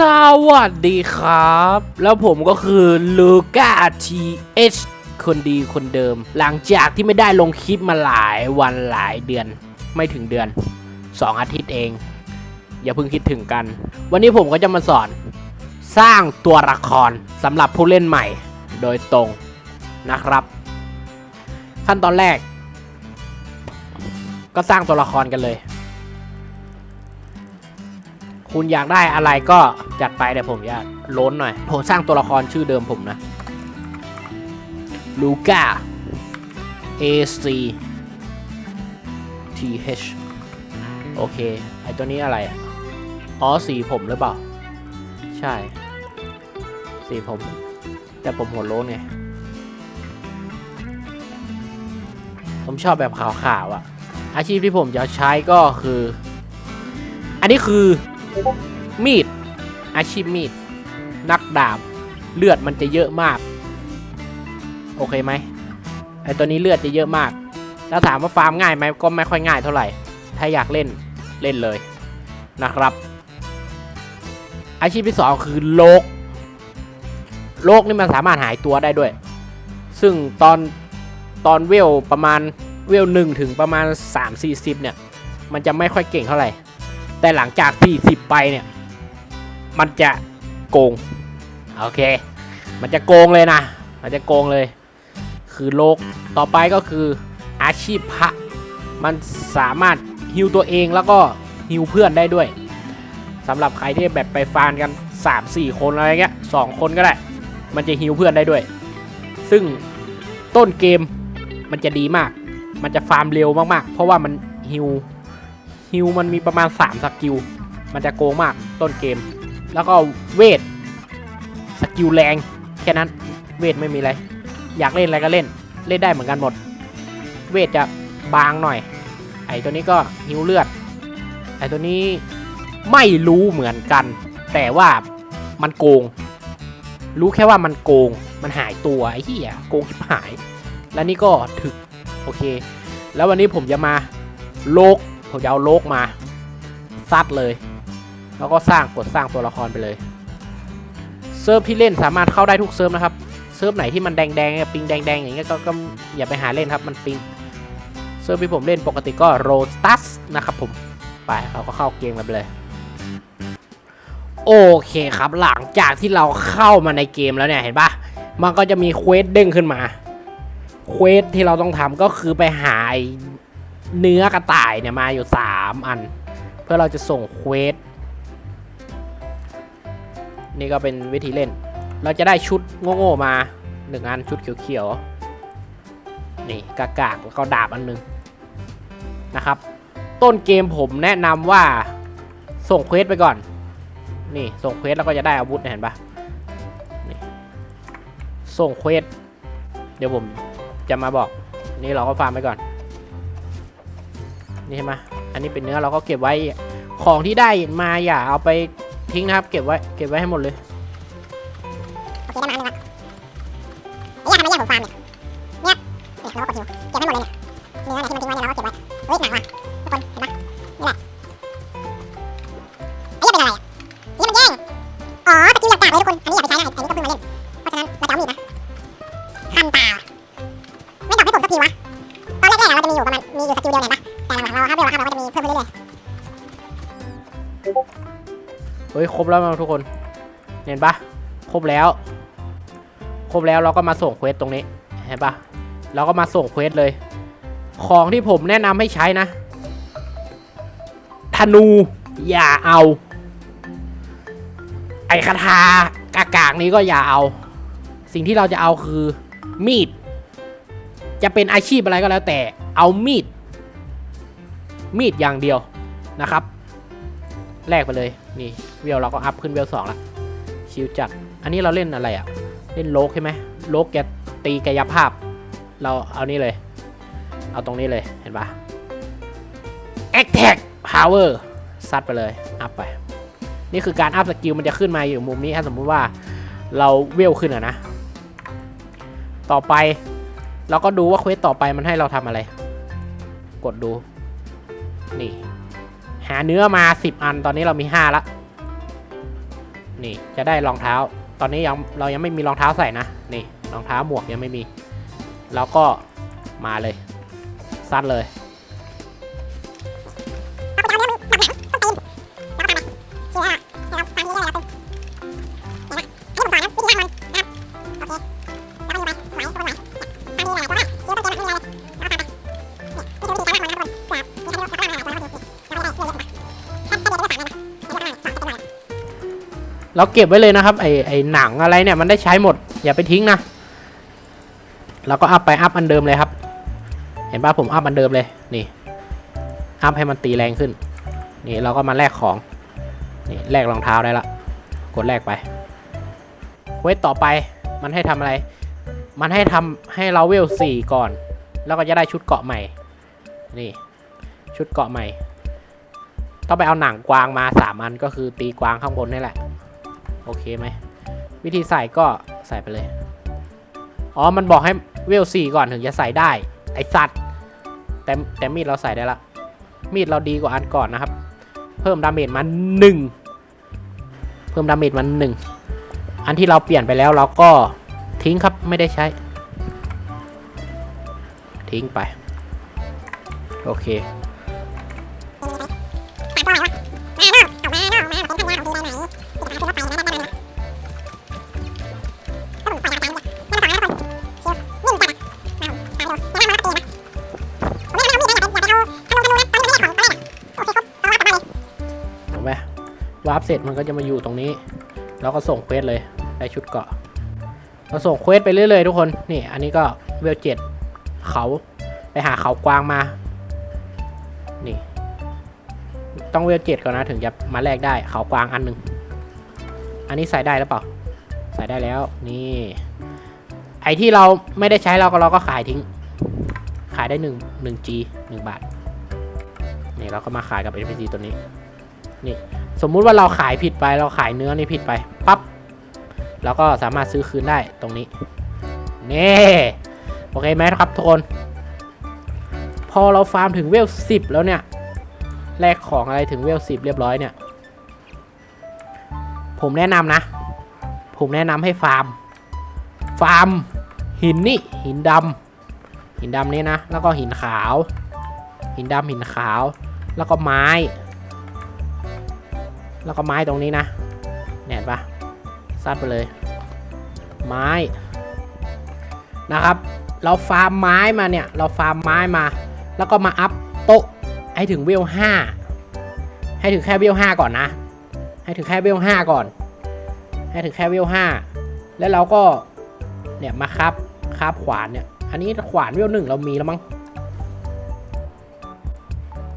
สวัสดีครับ แล้วผมก็คือลูก้าทีเอชคนดีคนเดิม หลังจากที่ไม่ได้ลงคลิปมาหลายวันหลายเดือน ไม่ถึงเดือน 2 อาทิตย์เอง อย่าเพิ่งคิดถึงกัน วันนี้ผมก็จะมาสอน สร้างตัวละครสำหรับผู้เล่นใหม่ โดยตรงนะครับ ขั้นตอนแรก ก็สร้างตัวละครกันเลย คุณอยากได้อะไรก็จัดไปเดี๋ยวผมจะโล้นหน่อย ผมสร้างตัวละครชื่อเดิมผมนะ ลูก้า A C T H โอเค ไอตัวนี้อะไร อ๋อ สีผมหรือเปล่า ใช่ สีผม แต่ผมหัวโล้นไง ผมชอบแบบขาวๆอะอาชีพที่ผมจะใช้ก็คือ อันนี้คือ มีด อาชีพมีด นักดาบ เลือดมันจะเยอะมาก โอเคไหมไอตัวนี้เลือดจะเยอะมาก แล้วถามว่าฟาร์มง่ายไหมก็ไม่ค่อยง่ายเท่าไหร่ ถ้าอยากเล่นเล่นเลยนะครับ อาชีพที่สองคือโลก โลกนี่มันสามารถหายตัวได้ด้วย ซึ่งตอนตอนเวลประมาณเวลหนึ่งถึงประมาณ 3-40 เนี่ย มันจะไม่ค่อยเก่งเท่าไหร่ แต่หลังจาก 40 ไปเนี่ย มันจะโกง โอเค มันจะโกงเลยนะ มันจะโกงเลย คือโลกต่อไปก็คืออาชีพพระ มันสามารถฮิวตัวเองแล้วก็ฮิวเพื่อนได้ด้วยสำหรับใครที่แบบไปฟานกัน 3-4 คนอะไรเงี้ย2คนก็ได้ มันจะฮิวเพื่อนได้ด้วย ซึ่งต้นเกมมันจะดีมาก มันจะฟาร์มเร็วมากๆ เพราะว่ามันฮิว ฮิวมันมีประมาณ 3 สกิล มันจะโกงมากต้นเกม แล้วก็เวท สกิลแรง แค่นั้น เวทไม่มีอะไร อยากเล่นอะไรก็เล่น เล่นได้เหมือนกันหมด เวทจะบางหน่อย ไอตัวนี้ก็ฮิวเลือด ไอตัวนี้ไม่รู้เหมือนกัน แต่ว่ามันโกง รู้แค่ว่ามันโกง มันหายตัวไอ้เหี้ยโกงชิบหาย แล้วนี่ก็ถึก โอเค แล้ววันนี้ผมจะมาโลก ผมจะเอาโลกมาซัดเลย แล้วก็สร้างกดสร้างตัวละครไปเลยเซิร์ฟที่เล่นสามารถเข้าได้ทุกเซิร์ฟนะครับเซิร์ฟไหนที่มันแดงๆปิงแดงๆอย่างเงี้ยก็อย่าไปหาเล่นครับมันปิงเซิร์ฟที่ผมเล่นปกติก็โรตัสนะครับผมไปเราก็เข้าเกมกันไปเลยโอเคครับหลังจากที่เราเข้ามาในเกมแล้วเนี่ยเห็นปะมันก็จะมีเควสเด้งขึ้นมาเควสที่เราต้องทำก็คือไปหา เนื้อกระต่ายเนี่ยมาอยู่ 3 อัน เพื่อเราจะส่งเควสนี่ก็เป็นวิธีเล่น เราจะได้ชุดโง่ๆมาหนึ่งอันชุดเขียวๆ นี่กากากแล้วก็ดาบอันหนึงนะครับ ต้นเกมผมแนะนำว่าส่งเควสไปก่อน นี่ส่งเควสแล้วก็จะได้อาวุธเห็นปะส่งเควสเดี๋ยวผมจะมาบอก นี่เราก็ฟาร์มไปก่อน นี่ใช่ไหมอันนี้เป็นเนื้อเราก็เก็บไว้ของที่ได้มาอย่าเอาไปทิ้งนะครับ เก็บไว้เก็บไว้ให้หมดเลยโอเคได้มาอันนึงละไอ้ยาทำไมแย่งผมฟาร์มเนี่ยเนี่ยเนี่ยเราก็กดฮิวเก็บให้หมดเลยเนี่ยเนื้อไหนที่มันทิ้งไว้เนี่ยเราก็เก็บไว้เฮ้ยหนักว่ะ ครบแล้วมั้งทุกคน เห็นปะครบแล้ว ครบแล้วเราก็มาส่งเควสตรงนี้ เห็นปะเราก็มาส่งเควสเลย ของที่ผมแนะนำให้ใช้นะ ธนู อย่าเอา ไอคาถากากากนี้ก็อย่าเอา สิ่งที่เราจะเอาคือ มีด จะเป็นอาชีพอะไรก็แล้วแต่ เอามีด มีดอย่างเดียวนะครับ แลกไปเลย นี่เวลเราก็อัพขึ้นเวลสองละชิวจัดอันนี้เราเล่นอะไรอะ่ะเล่นโลกใช่ไหมโลกแกตีกายภาพ เราเอานี่เลย เอาตรงนี้เลยเห็นปะ Attack Power ซัดไปเลย อัพไป นี่คือการอัพสกิลมันจะขึ้นมาอยู่มุมนี้ถ้าสมมุติว่าเราเวลขึ้นอะนะ ต่อไปเราก็ดูว่าเควสต่อไปมันให้เราทำอะไร กดดู นี่ หาเนื้อมา 10 อัน ตอนนี้เรามี 5 ละ นี่จะได้รองเท้า ตอนนี้ยังเรายังไม่มีรองเท้าใส่นะ นี่รองเท้าหมวกยังไม่มี แล้วก็มาเลย ซัดเลย เราเก็บไว้เลยนะครับไอไอหนังอะไรเนี่ยมันได้ใช้หมด อย่าไปทิ้งนะแล้วก็อัพไปอัพอันเดิมเลยครับ เห็นป่ะผมอัพอันเดิมเลยนี่อัพให้มันตีแรงขึ้น นี่เราก็มาแลกของนี่แลกรองเท้าได้ละกดแลกไปเว้ต่อไปมันให้ทำอะไร มันให้ทำให้เราเวลสี่ก่อน แล้วก็จะได้ชุดเกาะใหม่ นี่ชุดเกาะใหม่ ต้องไปเอาหนังกวางมาสามอันก็คือตีกวางข้างบนนี่แหละ โอเคไหม วิธีใส่ก็ใส่ไปเลย อ๋อ มันบอกให้เวลสี่ก่อนถึงจะใส่ได้ ไอสัตว์ แต่แต่มีดเราใส่ได้ละ มีดเราดีกว่าอันก่อนนะครับ เพิ่มดาเมจมาหนึ่ง เพิ่มดาเมจมาหนึ่ง อันที่เราเปลี่ยนไปแล้วเราก็ทิ้งครับ ไม่ได้ใช้ ทิ้งไป โอเค สร็จมันก็จะมาอยู่ตรงนี้ แล้วก็ส่งเควสเลยได้ชุดเกาะเราส่งเควสไปเรื่อยๆทุกคนนี่อันนี้ก็เวลเจ็ดเขาไปหาเขากวางมา นี่ ต้องเวลเจ็ดก่อนนะถึงจะมาแลกได้เขากวางอันหนึ่งอันนี้ใส่ได้หรือเปล่า ใส่ได้แล้วนี่ ไอที่เราไม่ได้ใช้เราก็เราก็ขายทิ้ง ขายได้หนึ่งหนึ่ง G หนึ่งบาทนี่เราก็มาขายกับ NPC ตัวนี้ นี่สมมุติว่าเราขายผิดไปเราขายเนื้อนี่ผิดไปปั๊บเราก็สามารถซื้อคืนได้ตรงนี้นี่โอเคไหมครับทุกคน พอเราฟาร์มถึงเวลสิบแล้วเนี่ยแลกของอะไรถึงเวลสิบเรียบร้อยเนี่ย ผมแนะนำนะ ผมแนะนำให้ฟาร์ม ฟาร์ม หินนี่หินดำหินดำนี้นะ แล้วก็หินขาว หินดำหินขาว แล้วก็ไม้ แล้วก็ไม้ตรงนี้นะเนี่ยเห็นปะซัดไปเลย ไม้นะครับ เราฟาร์มไม้มาเนี่ย เราฟาร์มไม้มา แล้วก็มาอัพโต๊ะให้ถึงเวลห้าให้ถึงแค่เวลห้าก่อนนะ ให้ถึงแค่เวลห้าก่อน ให้ถึงแค่เวลห้าแล้วเราก็เนี่ยมาครับคาบขวานเนี่ย อันนี้ขวานเวลหนึ่งเรามีแล้วมั้ง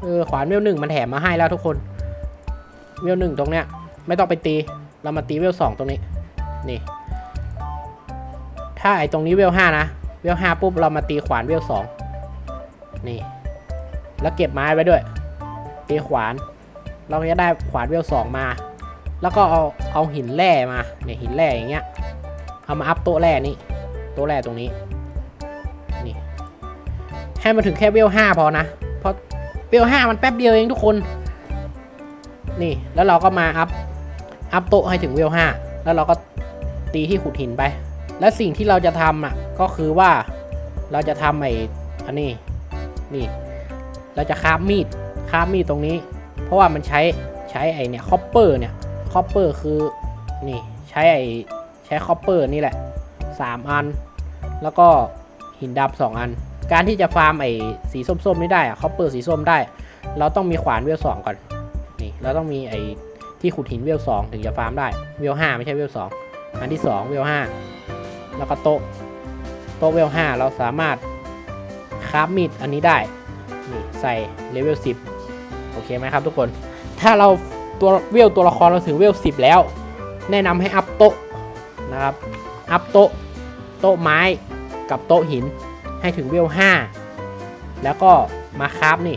เออขวานเวลหนึ่งมันแถมมาให้แล้วทุกคน เวลหนึ่งตรงเนี้ยไม่ต้องไปตี เรามาตีเวลสองตรงนี้ นี่ ถ้าไอตรงนี้เวลห้านะ เวลห้าปุ๊บเรามาตีขวานเวลสองนี่ แล้วเก็บไม้ไว้ด้วย ตีขวาน เราจะได้ขวานเวลสองมา แล้วก็เอาเอาหินแร่มาเนี่ยหินแร่อย่างเงี้ย เอามาอัพโต๊ะแร่นี่โต๊ะแร่ตรงนี้ นี่ ให้มันถึงแค่เวลห้าพอนะ เพราะเวลห้ามันแป๊บเดียวเองทุกคน นี่ แล้วเราก็มาอัพ อัพโต๊ะให้ถึงเวลห้าแล้วเราก็ตีที่ขุดหินไป และสิ่งที่เราจะทำอะ ก็คือว่าเราจะทำไอ้อันนี้ นี่ เราจะคาบมีด คาบมีดตรงนี้ เพราะว่ามันใช้ใช้ไอ้เนี่ยคอปเปอร์เนี่ย คอปเปอร์คือ นี่ ใช้ไอ้ใช้คอปเปอร์นี่แหละสามอัน แล้วก็หินดำสองอัน การที่จะฟาร์มไอ้สีส้มๆนี่ได้อะคอปเปอร์สีส้มได้ เราต้องมีขวานเวลสองก่อน นี่เราต้องมีไอ้ที่ขุดหินเวลสองถึงจะฟาร์มได้เวลห้าไม่ใช่เวลสองอันที่สองเวลห้าแล้วก็โต๊ะโต๊ะเวลห้าเราสามารถคราฟมีดอันนี้ได้นี่ใส่เลเวลสิบโอเคไหมครับทุกคน ถ้าเราตัวเวลตัวละครเราถึงเวลสิบแล้ว แนะนำให้อัพโต๊ะนะครับอัพโต๊ะโต๊ะไม้กับโต๊ะหินให้ถึงเวลห้าแล้วก็มาคราฟนี่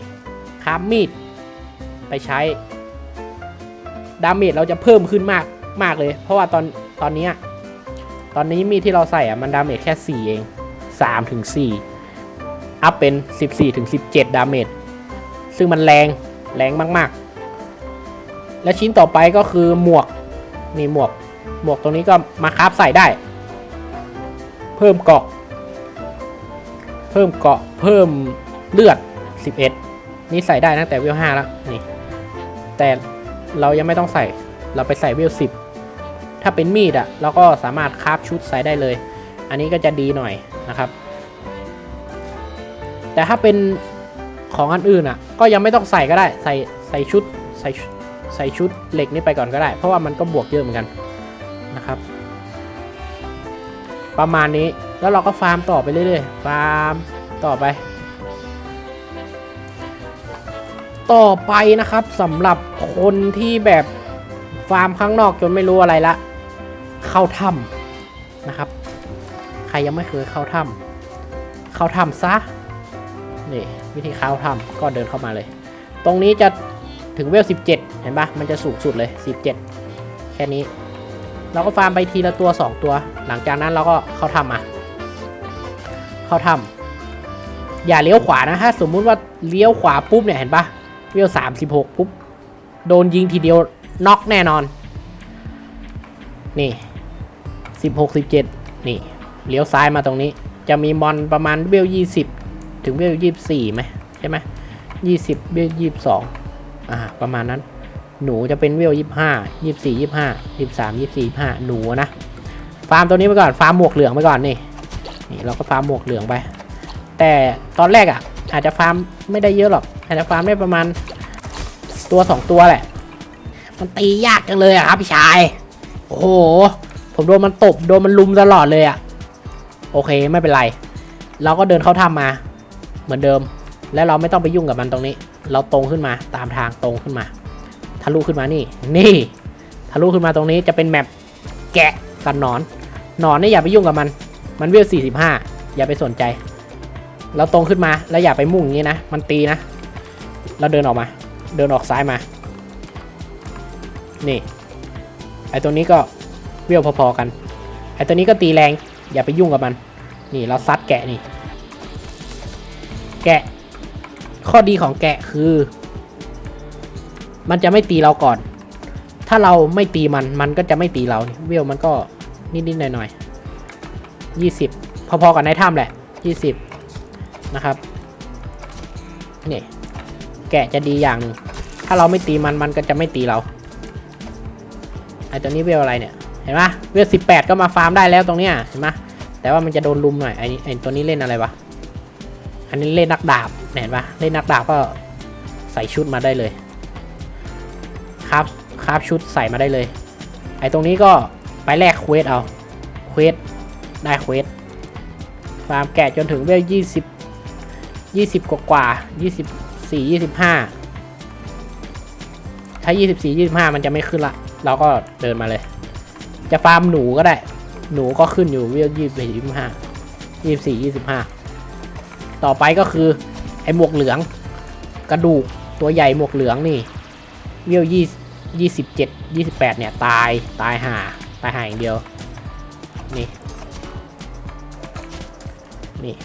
คราฟมีดไปใช้ ดาเมจเราจะเพิ่มขึ้นมากมากเลย เพราะว่าตอนตอนนี้ตอนนี้มีที่เราใส่อะมันดาเมจแค่ 4 เอง 3 ถึง 4 อัพเป็น 14 ถึง 17 ดาเมจซึ่งมันแรงแรงมากๆ และชิ้นต่อไปก็คือหมวกนี่หมวก หมวกตรงนี้ก็มาคราฟใส่ได้ เพิ่มเกาะ เพิ่มเกาะเพิ่มเลือด 11 นี่ใส่ได้ตั้งแต่เว5แล้วนี่แต่ เรายังไม่ต้องใส่เราไปใส่เวล10ถ้าเป็นมีดอะเราก็สามารถคราฟชุดใส่ได้เลย อันนี้ก็จะดีหน่อยนะครับ แต่ถ้าเป็นของอันอื่นอะก็ยังไม่ต้องใส่ก็ได้ใส่ใส่ชุดใส่ชุดใส่ชุดเหล็กนี้ไปก่อนก็ได้ เพราะว่ามันก็บวกเยอะเหมือนกันนะครับ ประมาณนี้แล้วเราก็ฟาร์มต่อไปเรื่อยๆฟาร์มต่อไป ต่อไปนะครับสำหรับคนที่แบบฟาร์มข้างนอกจนไม่รู้อะไรละ เข้าถ้ำนะครับ ใครยังไม่เคยเข้าถ้ำเข้าถ้ำซะนี่วิธีเข้าถ้ำก็เดินเข้ามาเลย ตรงนี้จะถึงเวล 17 เห็นปะมันจะสูงสุดเลย 17 แค่นี้ เราก็ฟาร์มไปทีละตัว 2 ตัว หลังจากนั้นเราก็เข้าถ้ำมาเข้าถ้ำอย่าเลี้ยวขวานะถ้าสมมุติว่าเลี้ยวขวาปุ๊บเนี่ยเห็นปะ เวล36ปุ๊บ โดนยิงทีเดียวน็อกแน่นอน นี่16 17นี่เลี้ยวซ้ายมาตรงนี้ จะมีมอนประมาณเวล20ถึงเวล24ไหมใช่ไหม20เวล22อ่าประมาณนั้น หนูจะเป็นเวล25 24 25 23 24 25หนูนะ ฟาร์มตัวนี้ไปก่อน ฟาร์มหมวกเหลืองไปก่อนนี่นี่เราก็ฟาร์มหมวกเหลืองไป แต่ตอนแรกอะอาจจะฟาร์มไม่ได้เยอะหรอก อาจจะฟาร์มได้ประมาณ ตัวสองตัวแหละ มันตียากจังเลยอะครับพี่ชาย โอ้โห ผมโดนมันตบโดนมันลุมตลอดเลยอะโอเคไม่เป็นไร เราก็เดินเข้าถ้ำมา เหมือนเดิม และเราไม่ต้องไปยุ่งกับมันตรงนี้ เราตรงขึ้นมาตามทางตรงขึ้นมา ทะลุขึ้นมานี่ นี่ ทะลุขึ้นมาตรงนี้จะเป็นแมปแกะกับหนอนหนอนนี่อย่าไปยุ่งกับมัน มันเวล45 อย่าไปสนใจ เราตรงขึ้นมาแล้วอย่าไปมุ่งอย่างนี้นะ มันตีนะ เราเดินออกมา เดินออกซ้ายมา นี่ ไอตัวนี้ก็เวลพอๆกัน ไอตัวนี้ก็ตีแรง อย่าไปยุ่งกับมัน นี่เราซัดแกะนี่ แกะ ข้อดีของแกะคือ มันจะไม่ตีเราก่อน ถ้าเราไม่ตีมัน มันก็จะไม่ตีเราเวลมันก็นิดๆหน่อยๆยี่สิบพอๆกับในถ้ำแหละยี่สิบนะครับ นี่ แกะจะดีอย่างหนึ่งถ้าเราไม่ตีมันมันก็จะไม่ตีเราไอตัวนี้เวลอะไรเนี่ยเห็นปะเวลสิบแปดก็มาฟาร์มได้แล้วตรงเนี้ยเห็นปะแต่ว่ามันจะโดนลุมหน่อยไอไอตัวนี้เล่นอะไรวะอันนี้เล่นนักดาบเห็นปะเล่นนักดาบก็ใส่ชุดมาได้เลยครับคราบชุดใส่มาได้เลย ไอตรงนี้ก็ไปแลกเควสเอาเควสได้เควสฟาร์มแกะจนถึงเวลยี่สิบยี่สิบกว่ากว่ายี่สิบ สี่ยี่สิบห้าถ้ายี่สิบสี่ยี่สิบห้ามันจะไม่ขึ้นละ เราก็เดินมาเลย จะฟาร์มหนูก็ได้ หนูก็ขึ้นอยู่เวลยี่สิบสี่ยี่สิบห้ายี่สิบสี่ยี่สิบห้าต่อไปก็คือไอหมวกเหลือง กระดูกตัวใหญ่หมวกเหลืองนี่เวลยี่ยี่สิบเจ็ดยี่สิบแปดเนี่ย ตายตายห่าตายห่าอย่างเดียว นี่ นี่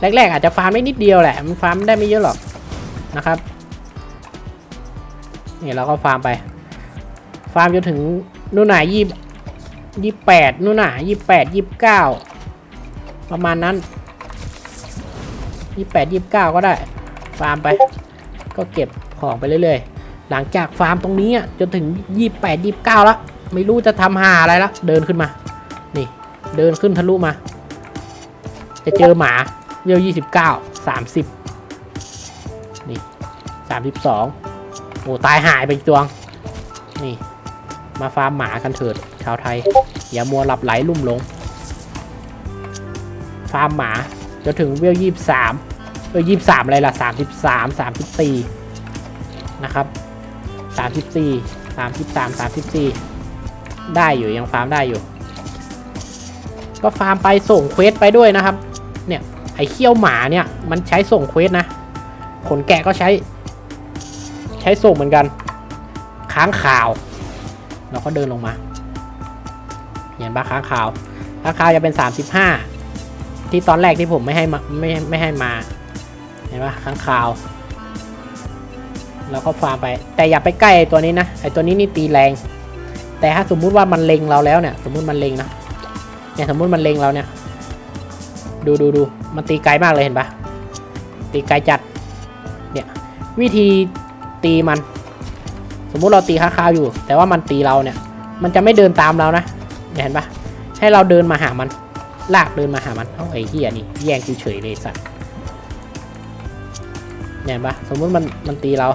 แรกๆอาจจะฟาร์มได้นิดเดียวแหละ มันฟาร์มได้ไม่เยอะหรอกนะครับ นี่เราก็ฟาร์มไป ฟาร์มจนถึงนู่นหน่ะยี่ยี่แปดนู่นหน่ะยี่แปดยี่เก้าประมาณนั้นยี่แปดยี่เก้าก็ได้ ฟาร์มไป ก็เก็บของไปเรื่อยๆ หลังจากฟาร์มตรงนี้อะจนถึงยี่แปดยี่เก้าแล้วไม่รู้จะทำหาอะไรล้วเดินขึ้นมา นี่ เดินขึ้นทะลุมา จะเจอหมา เวลยี่สิบเก้าสามสิบนี่สามสิบสองโอ้ตายหายไปอีกตัวง นี่ มาฟาร์มหมากันเถิด ชาวไทย อย่ามัวหลับไหลลุ่มหลง ฟาร์มหมาจนถึงเวลยี่สามเวลยี่สามอะไรล่ะสามสิบสามสามสิบสี่นะครับสามสิบสี่สามสิบสามสามสิบสี่ได้อยู่ยังฟาร์มได้อยู่ ก็ฟาร์มไปส่งเควสไปด้วยนะครับ ไอ้เขี้ยวหมาเนี่ย มันใช้ส่งเควสนะ ขนแกะก็ใช้ ใช้ส่งเหมือนกัน ค้างข่าว เราก็เดินลงมา เห็นปะค้างข่าว ค้างข่าวจะเป็น 35 ที่ตอนแรกที่ผมไม่ให้มาไม่ไม่ให้มา เห็นปะค้างข่าว เราก็ฟาร์มไป แต่อย่าไปใกล้ตัวนี้นะ ไอตัวนี้นี่ตีแรง แต่ถ้าสมมุติว่ามันเล็งเราแล้วเนี่ย สมมุติมันเล็งนะ เนี่ยสมมุติมันเล็งเราเนี่ย ดูดูดูมันตีไกลมากเลยเห็นปะตีไกลจัด เนี่ย วิธีตีมัน สมมุติเราตีค้าคาวอยู่ แต่ว่ามันตีเราเนี่ย มันจะไม่เดินตามเรานะเนี่ยเห็นปะให้เราเดินมาหามัน ลากเดินมาหามันเอ้าไอ้เหี้ยนี่แย่งกูเฉยเลยสัตว์เนี่ยเห็นปะสมมุติมันมันตีเรา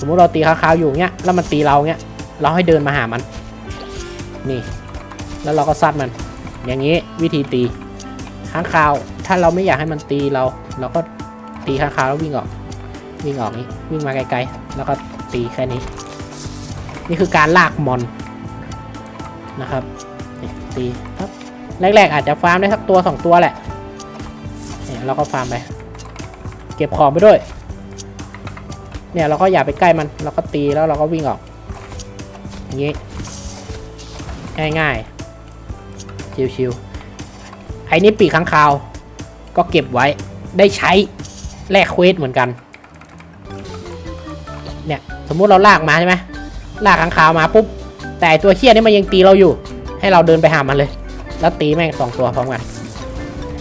สมมุติเราตีค้าคาวอยู่เงี้ยแล้วมันตีเราเงี้ยเราให้เดินมาหามัน นี่ แล้วเราก็ซัดมัน อย่างนี้วิธีตีค้างคาว ถ้าเราไม่อยากให้มันตีเรา เราก็ตีค้างคาวแล้ววิ่งออก วิ่งออกนี้วิ่งมาไกลๆ แล้วก็ตีแค่นี้ นี่คือการลากมอนนะครับตีครับแรกๆอาจจะฟาร์มได้สักตัวสองตัวแหละเนี่ยเราก็ฟาร์มไป เก็บของไปด้วย เนี่ยเราก็อย่าไปใกล้มัน เราก็ตีแล้วเราก็วิ่งออกอย่างนี้ ง่ายๆ ชิวๆไอ้นี่ปีกข้างคาว ก็เก็บไว้ได้ใช้แลกเควสเหมือนกัน เนี่ย สมมุติเราลากมาใช่ไหมลากข้างคาวมาปุ๊บ แต่ตัวเคี้ยนี่มันยังตีเราอยู่ ให้เราเดินไปหามันเลย แล้วตีแม่งสองตัวพร้อมกัน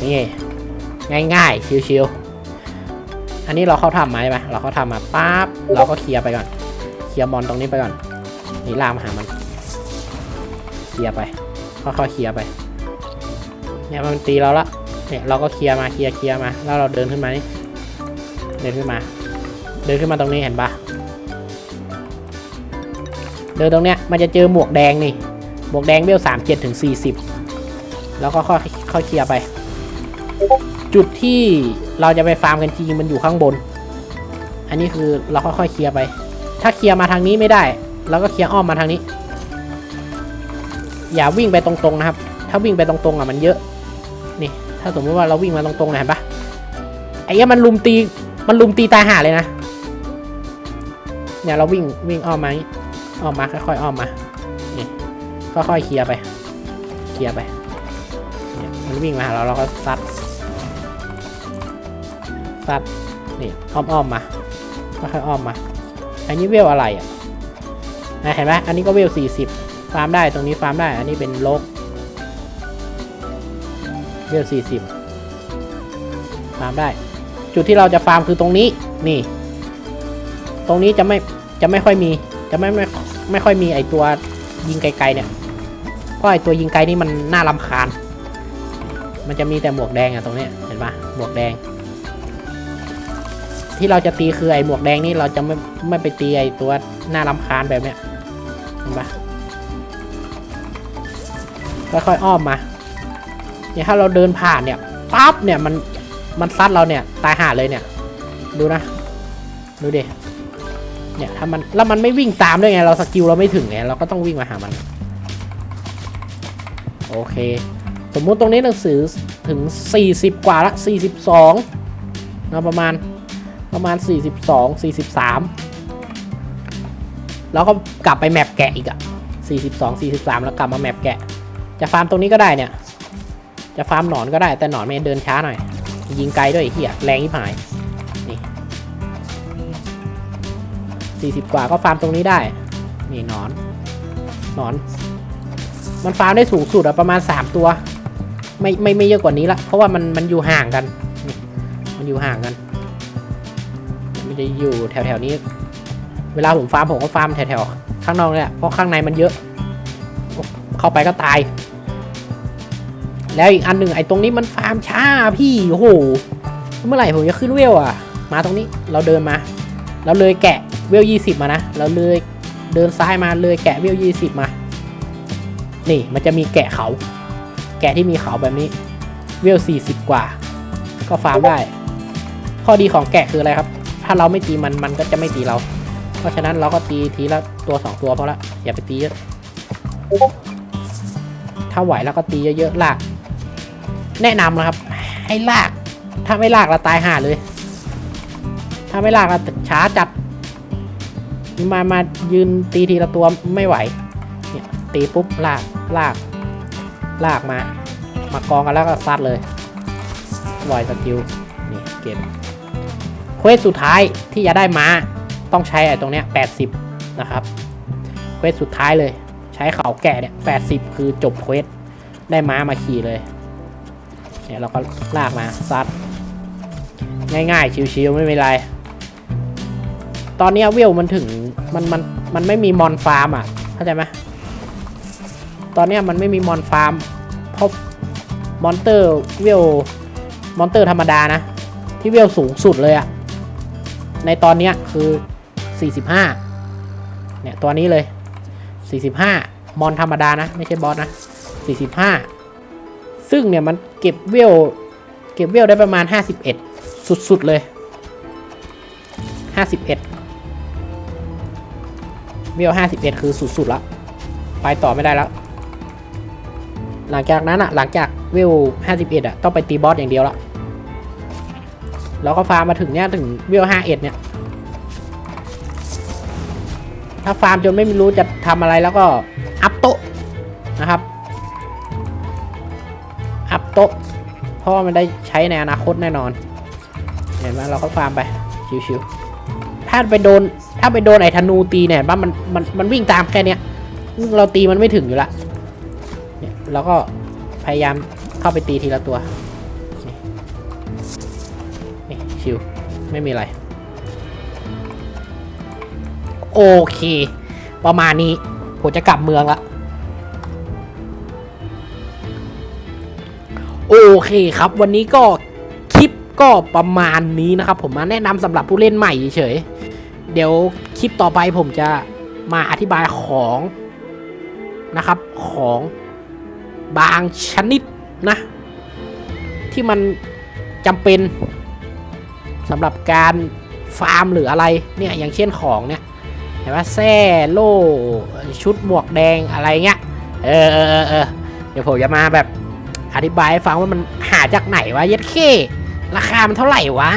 นี่ง่ายๆชิวๆอันนี้เราเข้าทำมาใช่ไหมเราเข้าทำมาปั๊บเราก็เคลียร์ไปก่อน เคลียร์มอนตรงนี้ไปก่อนนี่ลากมาหามัน เคลียร์ไปค่อยๆเคลียร์ไป เนี่ยมันตีเราละเนี่ยเราก็เคลียร์มาเคลียร์เคลียร์มา แล้วเราเดินขึ้นมานี่เดินขึ้นมา เดินขึ้นมาตรงนี้เห็นปะเดินตรงเนี้ยมันจะเจอหมวกแดงนี่หมวกแดงเบลสามเจ็ดถึงสี่สิบแล้วก็ค่อยค่อยเคลียร์ไป จุดที่เราจะไปฟาร์มกันจริงมันอยู่ข้างบน อันนี้คือเราค่อยๆเคลียร์ไป ถ้าเคลียร์มาทางนี้ไม่ได้เราก็เคลียร์อ้อมมาทางนี้ อย่าวิ่งไปตรงๆนะครับ ถ้าวิ่งไปตรงๆอะมันเยอะ ถ้าสมมติว่าเราวิ่งมาตรงๆนะเห็นปะไอ้เนี้ยมันลุมตีมันลุมตีตาห่าเลยนะเนี่ยเราวิ่งวิ่งอ้อมมาอ้อมมาค่อยๆอ้อมมานี่ค่อยๆเคลียร์ไป เคลียร์ไปเนี่ยมันวิ่งมาหาเราเราก็ซัดซัดนี่อ้อมอ้อมๆมาค่อยๆอ้อมมา อันนี้เวลอะไรอะนะเห็นไหมอันนี้ก็เวลสี่สิบฟาร์มได้ตรงนี้ฟาร์มได้ อันนี้เป็นโลก เวลสี่สิบฟาร์มได้ จุดที่เราจะฟาร์มคือตรงนี้นี่ ตรงนี้จะไม่จะไม่ค่อยมี จะไม่ไม่ไม่ค่อยมีไอตัวยิงไกลๆเนี่ยเพราะไอตัวยิงไกลนี่มันน่ารำคาญ มันจะมีแต่หมวกแดงอะตรงนี้เห็นปะหมวกแดง ที่เราจะตีคือไอหมวกแดงนี่เราจะไม่ไม่ไปตีไอตัวน่ารำคาญแบบเนี้ยเห็นปะค่อยๆอ้อมมา เนี่ยถ้าเราเดินผ่านเนี่ยปั๊บเนี่ยมันมันซัดเราเนี่ยตายห่าเลยเนี่ย ดูนะ ดูดิเนี่ยถ้ามันแล้วมันไม่วิ่งตามด้วยไงเราสกิลเราไม่ถึงไงเราก็ต้องวิ่งมาหามัน โอเค สมมุติตรงนี้หนังสือถึง 40 กว่าละ42นะประมาณประมาณ 42 43 แล้วก็กลับไปแมปแกะอีกอะ42 43 แล้วกลับมาแมปแกะ จะฟาร์มตรงนี้ก็ได้เนี่ย จะฟาร์มหนอนก็ได้แต่หนอนมันเดินช้าหน่อย ยิงไกลด้วยเหี้ยแรงที่หายนี่สี่สิบกว่าก็ฟาร์มตรงนี้ได้ นี่หนอน หนอน มันฟาร์มได้สูงสุดอะประมาณสามตัว ไม่ไม่ไม่เยอะกว่านี้ละ เพราะว่ามันมันอยู่ห่างกันนี่มันอยู่ห่างกัน มันจะอยู่แถวแถวนี้ เวลาผมฟาร์มผมก็ฟาร์มแถวแถวข้างนอกเนี่ยเพราะข้างในมันเยอะ เข้าไปก็ตาย แล้วอีกอันหนึ่งไอ้ตรงนี้มันฟาร์มช้าพี่โอ้โหเมื่อไหร่ผมจะขึ้นเวลอะ มาตรงนี้เราเดินมา เราเลยแกะเวลยี่สิบมานะ เราเลยเดินซ้ายมาเลยแกะเวลยี่สิบมา นี่มันจะมีแกะเขา แกะที่มีเขาแบบนี้ เวลสี่สิบกว่า ก็ฟาร์มได้ ข้อดีของแกะคืออะไรครับ ถ้าเราไม่ตีมันมันก็จะไม่ตีเรา เพราะฉะนั้นเราก็ตีทีละตัวสองตัวพอละอย่าไปตีเยอะถ้าไหวแล้วก็ตีเยอะๆลาก แนะนำนะครับ ให้ลาก ถ้าไม่ลากเราตายห่าเลย ถ้าไม่ลากเราช้าจัด มามายืนตีทีละตัวไม่ไหว เนี่ยตีปุ๊บลากลาก ลากมา มากองกันแล้วก็ซัดเลยลอยสกิลนี่เก็บเควสสุดท้ายที่จะได้มาต้องใช้ไอ้ตรงเนี้ย80 นะครับควสสุดท้ายเลย ใช้เขาแก่เนี่ยแปดสิบคือจบเควสได้ม้ามาขี่เลย เนี่ยเราก็ลากมาซัดง่ายๆชิวๆไม่เป็นไร ตอนนี้ยเวลมันถึงมันมันมันไม่มีมอนฟาร์มอะเข้าใจไหมตอนนี้มันไม่มีมอนฟาร์มเพราะมอนเตอร์เวลมอนเตอร์ธรรมดานะ ที่เวลสูงสุดเลยอะในตอนนี้คือ 45 เนี่ย ตัวนี้เลย 45 มอนธรรมดานะ ไม่ใช่บอสนะ 45 ซึ่งเนี่ยมัน เก็บเวลเก็บเวลได้ประมาณ 51 สุดๆเลย 51 เวล 51 คือสุดๆล้วไปต่อไม่ได้แล้ว หลังจากนั้นอะหลังจากเวล 51อะต้องไปตีบอสอย่างเดียวละแล้วก็ฟาร์มมาถึงเนี้ยถึงเวล 51 เนี่ย ถ้าฟาร์มจนไม่รู้จะทำอะไรแล้วก็อัพโตนะครับ โต๊ะเพราะว่ามันได้ใช้ในอนาคตแน่นอน เห็นไหมเราก็ฟาร์มไป ชิวๆถ้าไปโดน ถ้าไปโดนไอ้ธนูตีเนี่ยบ้ามันมันมันวิ่งตามแค่เนี้ยเราตีมันไม่ถึงอยู่ละเนี่ยเราก็พยายามเข้าไปตีทีละตัว นี่นี่ชิว ไม่มีอะไร โอเค ประมาณนี้ ผมจะกลับเมืองละ โอเคครับ วันนี้ก็คลิปก็ประมาณนี้นะครับ ผมมาแนะนำสำหรับผู้เล่นใหม่เฉยเดี๋ยวคลิปต่อไปผมจะมาอธิบายของนะครับของบางชนิดนะ ที่มันจำเป็นสำหรับการฟาร์มหรืออะไรเนี่ยอย่างเช่นของเนี่ยเห็นว่าแซ่โล่ชุดหมวกแดงอะไรเงี้ยเออเออเออเออเดี๋ยวผมจะมาแบบ อธิบายให้ฟังว่ามันหาจากไหนวะเย็ดเข้ราคามันเท่าไหร่วะ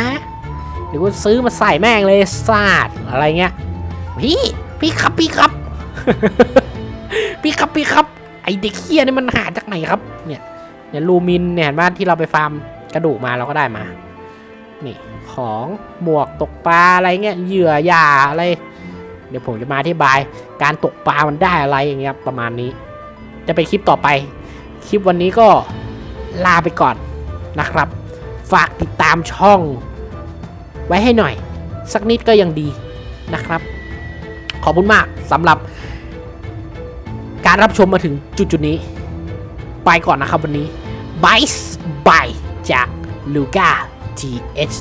เดี๋ยวกูซื้อมาใส่แม่งเลยซาดอะไรเงี้ยพี่พี่ครับพี่ครับ พี่ครับพี่ครับ ไอเด็กเฮียนี่มันหาจากไหนครับ เนี่ยเนี่ยลูมินเนี่ยเห็นว่าที่เราไปฟาร์มกระดูกมาเราก็ได้มา นี่ของหมวกตกปลาอะไรเงี้ยเหยื่อยาอะไร เดี๋ยวผมจะมาอธิบายการตกปลามันได้อะไรอย่างเงี้ยประมาณนี้ จะเป็นคลิปต่อไป คลิปวันนี้ก็ ลาไปก่อนนะครับ ฝากติดตามช่อง ไว้ให้หน่อย สักนิดก็ยังดีนะครับ ขอบคุณมากสำหรับ การรับชมมาถึงจุดจุดนี้ ไปก่อนนะครับวันนี้บายบายจากลูก้า TH